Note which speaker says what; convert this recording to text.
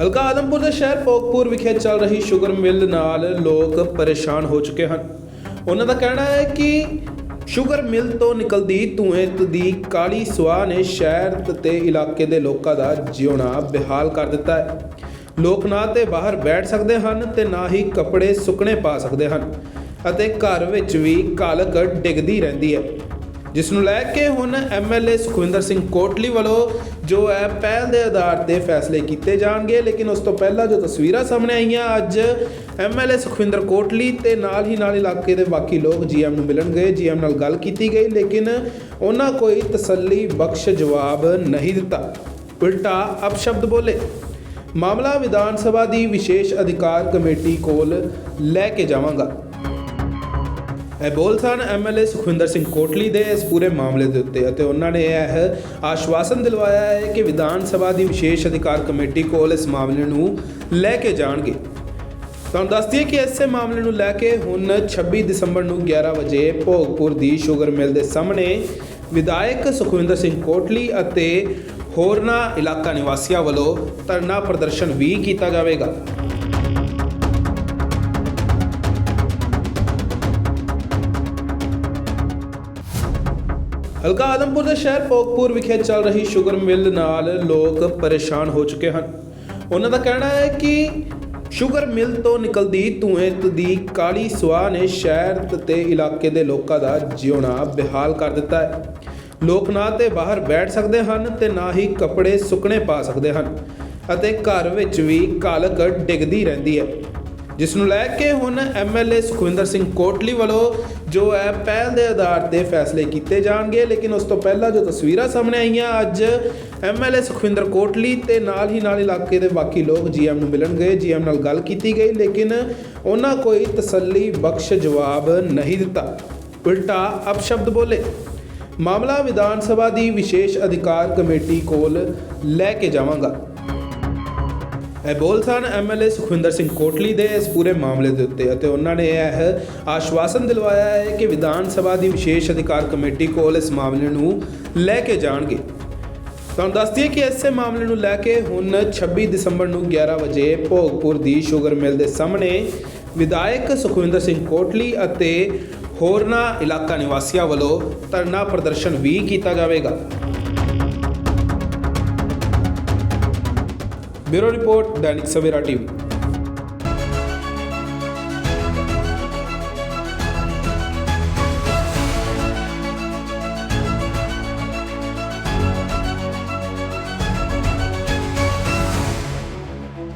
Speaker 1: ਹਲਕਾ ਆਦਮਪੁਰ ਦੇ ਸ਼ਹਿਰ ਫੋਕਪੁਰ ਵਿਖੇ ਚੱਲ ਰਹੀ ਸ਼ੂਗਰ ਮਿਲ ਨਾਲ ਲੋਕ ਪਰੇਸ਼ਾਨ ਹੋ ਚੁੱਕੇ ਹਨ। ਉਹਨਾਂ ਦਾ ਕਹਿਣਾ ਹੈ ਕਿ ਸ਼ੂਗਰ ਮਿਲ ਤੋਂ ਨਿਕਲਦੀ ਧੂਏ ਦੀ ਕਾਲੀ ਸੁਆਹ ਨੇ ਸ਼ਹਿਰ ਤੇ ਇਲਾਕੇ ਦੇ ਲੋਕਾਂ ਦਾ ਜਿਉਣਾ ਬਿਹਾਲ ਕਰ ਦਿੱਤਾ ਹੈ। ਲੋਕ ਨਾ ਤੇ ਬਾਹਰ ਬੈਠ ਸਕਦੇ ਹਨ ਤੇ ਨਾ ਹੀ ਕੱਪੜੇ ਸੁੱਕਣੇ ਪਾ ਸਕਦੇ ਹਨ ਅਤੇ ਘਰ ਵਿੱਚ ਵੀ ਕਾਲਕ ਡਿੱਗਦੀ ਰਹਿੰਦੀ ਹੈ। ਜਿਸ ਨੂੰ ਲੈ ਕੇ ਹੁਣ ਐਮਐਲਏ ਸੁਖਵਿੰਦਰ ਸਿੰਘ ਕੋਟਲੀ ਵੱਲੋਂ ਜੋ ਹੈ ਪਹਿਲ ਦੇ ਆਧਾਰ ਤੇ ਫੈਸਲੇ ਕੀਤੇ ਜਾਣਗੇ। ਲੇਕਿਨ ਉਸ ਤੋਂ ਪਹਿਲਾਂ ਜੋ ਤਸਵੀਰਾਂ ਸਾਹਮਣੇ ਆਈਆਂ, ਅੱਜ ਐਮਐਲਏ ਸੁਖਵਿੰਦਰ ਕੋਟਲੀ ਤੇ ਨਾਲ ਹੀ ਨਾਲ ਇਲਾਕੇ ਦੇ ਬਾਕੀ ਲੋਕ ਜੀਐਮ ਨੂੰ ਮਿਲਣ ਗਏ ਜੀਐਮ ਨਾਲ ਗੱਲ ਕੀਤੀ ਗਈ, ਲੇਕਿਨ ਉਹਨਾਂ ਕੋਈ ਤਸੱਲੀ ਬਖਸ਼ ਜਵਾਬ ਨਹੀਂ ਦਿੱਤਾ। ਉਲਟਾ ਅਪਸ਼ਬਦ ਬੋਲੇ, ਮਾਮਲਾ ਵਿਧਾਨ ਸਭਾ ਦੀ ਵਿਸ਼ੇਸ਼ ਅਧਿਕਾਰ ਕਮੇਟੀ ਕੋਲ ਲੈ ਕੇ ਜਾਵਾਂਗਾ। ਇਹ ਬੋਲ ਸਨ ਐਮਐਲਏ ਸੁਖਵਿੰਦਰ ਸਿੰਘ ਕੋਟਲੀ ਦੇ ਇਸ ਪੂਰੇ ਮਾਮਲੇ ਦੇ ਉੱਤੇ ਅਤੇ ਉਹਨਾਂ ਨੇ ਇਹ ਆਸ਼ਵਾਸਨ ਦਿਲਵਾਇਆ ਹੈ ਕਿ ਵਿਧਾਨ ਸਭਾ ਦੀ ਵਿਸ਼ੇਸ਼ ਅਧਿਕਾਰ ਕਮੇਟੀ ਕੋਲ ਇਸ ਮਾਮਲੇ ਨੂੰ ਲੈ ਕੇ ਜਾਣਗੇ। ਤੁਹਾਨੂੰ ਦੱਸ ਦਈਏ ਕਿ ਇਸੇ ਮਾਮਲੇ ਨੂੰ ਲੈ ਕੇ ਹੁਣ 26 ਦਸੰਬਰ ਨੂੰ 11 ਵਜੇ ਭੋਗਪੁਰ ਦੀ ਸ਼ੂਗਰ ਮਿਲ ਦੇ ਸਾਹਮਣੇ ਵਿਧਾਇਕ ਸੁਖਵਿੰਦਰ ਸਿੰਘ ਕੋਟਲੀ ਅਤੇ ਹੋਰਨਾਂ ਇਲਾਕਾ ਨਿਵਾਸੀਆਂ ਵੱਲੋਂ ਧਰਨਾ ਪ੍ਰਦਰਸ਼ਨ ਵੀ ਕੀਤਾ ਜਾਵੇਗਾ। ਹਲਕਾ ਆਦਮਪੁਰ ਦੇ ਸ਼ਹਿਰ ਪੋਕਪੁਰ ਵਿਖੇ ਚੱਲ ਰਹੀ ਸ਼ੂਗਰ ਮਿਲ ਨਾਲ ਲੋਕ ਪਰੇਸ਼ਾਨ ਹੋ ਚੁੱਕੇ ਹਨ। ਉਹਨਾਂ ਦਾ ਕਹਿਣਾ ਹੈ ਕਿ ਸ਼ੂਗਰ ਮਿਲ ਤੋਂ ਨਿਕਲਦੀ ਧੂਏ ਦੀ ਕਾਲੀ ਸੁਆਹ ਨੇ ਸ਼ਹਿਰ ਤੇ ਇਲਾਕੇ ਦੇ ਲੋਕਾਂ ਦਾ ਜਿਉਣਾ ਬਿਹਾਲ ਕਰ ਦਿੱਤਾ ਹੈ। ਲੋਕ ਨਾ ਤੇ ਬਾਹਰ ਬੈਠ ਸਕਦੇ ਹਨ ਤੇ ਨਾ ਹੀ ਕੱਪੜੇ ਸੁੱਕਣੇ ਪਾ ਸਕਦੇ ਹਨ ਅਤੇ ਘਰ ਵਿੱਚ ਵੀ ਕਾਲਕ ਡਿੱਗਦੀ ਰਹਿੰਦੀ ਹੈ। ਜਿਸ ਨੂੰ ਲੈ ਕੇ ਹੁਣ ਐਮਐਲਏ ਸੁਖਵਿੰਦਰ ਸਿੰਘ ਕੋਟਲੀ ਵੱਲੋਂ ਜੋ ਹੈ ਪਹਿਲ ਦੇ ਆਧਾਰ ਤੇ ਫੈਸਲੇ ਕੀਤੇ ਜਾਣਗੇ। ਲੇਕਿਨ ਉਸ ਤੋਂ ਪਹਿਲਾਂ ਜੋ ਤਸਵੀਰਾਂ ਸਾਹਮਣੇ ਆਈਆਂ, ਅੱਜ ਐਮਐਲਏ ਸੁਖਵਿੰਦਰ ਕੋਟਲੀ ਤੇ ਨਾਲ ਹੀ ਨਾਲ ਇਲਾਕੇ ਦੇ ਬਾਕੀ ਲੋਕ ਜੀਐਮ ਨੂੰ ਮਿਲਣ ਗਏ ਜੀਐਮ ਨਾਲ ਗੱਲ ਕੀਤੀ ਗਈ, ਲੇਕਿਨ ਉਹਨਾਂ ਕੋਈ ਤਸੱਲੀ ਬਖਸ਼ ਜਵਾਬ ਨਹੀਂ ਦਿੱਤਾ। ਉਲਟਾ ਅਪਸ਼ਬਦ ਬੋਲੇ, ਮਾਮਲਾ ਵਿਧਾਨ ਸਭਾ ਦੀ ਵਿਸ਼ੇਸ਼ ਅਧਿਕਾਰ ਕਮੇਟੀ ਕੋਲ ਲੈ ਕੇ ਜਾਵਾਂਗਾ। ਇਹ ਬੋਲ ਸਨ ਐਮਐਲਏ ਸੁਖਵਿੰਦਰ ਸਿੰਘ ਕੋਟਲੀ ਦੇ ਇਸ ਪੂਰੇ ਮਾਮਲੇ ਦੇ ਉੱਤੇ ਅਤੇ ਉਹਨਾਂ ਨੇ ਇਹ ਆਸ਼ਵਾਸਨ ਦਿਲਵਾਇਆ ਹੈ ਕਿ ਵਿਧਾਨ ਸਭਾ ਦੀ ਵਿਸ਼ੇਸ਼ ਅਧਿਕਾਰ ਕਮੇਟੀ ਕੋਲ ਇਸ ਮਾਮਲੇ ਨੂੰ ਲੈ ਕੇ ਜਾਣਗੇ। ਤੁਹਾਨੂੰ ਦੱਸ ਦਈਏ ਕਿ ਇਸੇ ਮਾਮਲੇ ਨੂੰ ਲੈ ਕੇ ਹੁਣ 26 ਦਸੰਬਰ ਨੂੰ 11 ਵਜੇ ਭੋਗਪੁਰ ਦੀ ਸ਼ੂਗਰ ਮਿਲ ਦੇ ਸਾਹਮਣੇ ਵਿਧਾਇਕ ਸੁਖਵਿੰਦਰ ਸਿੰਘ ਕੋਟਲੀ ਅਤੇ ਹੋਰਨਾਂ ਇਲਾਕਾ ਨਿਵਾਸੀਆਂ ਵੱਲੋਂ ਧਰਨਾ ਪ੍ਰਦਰਸ਼ਨ ਵੀ ਕੀਤਾ ਜਾਵੇਗਾ। Bureau report Dainik Savera TV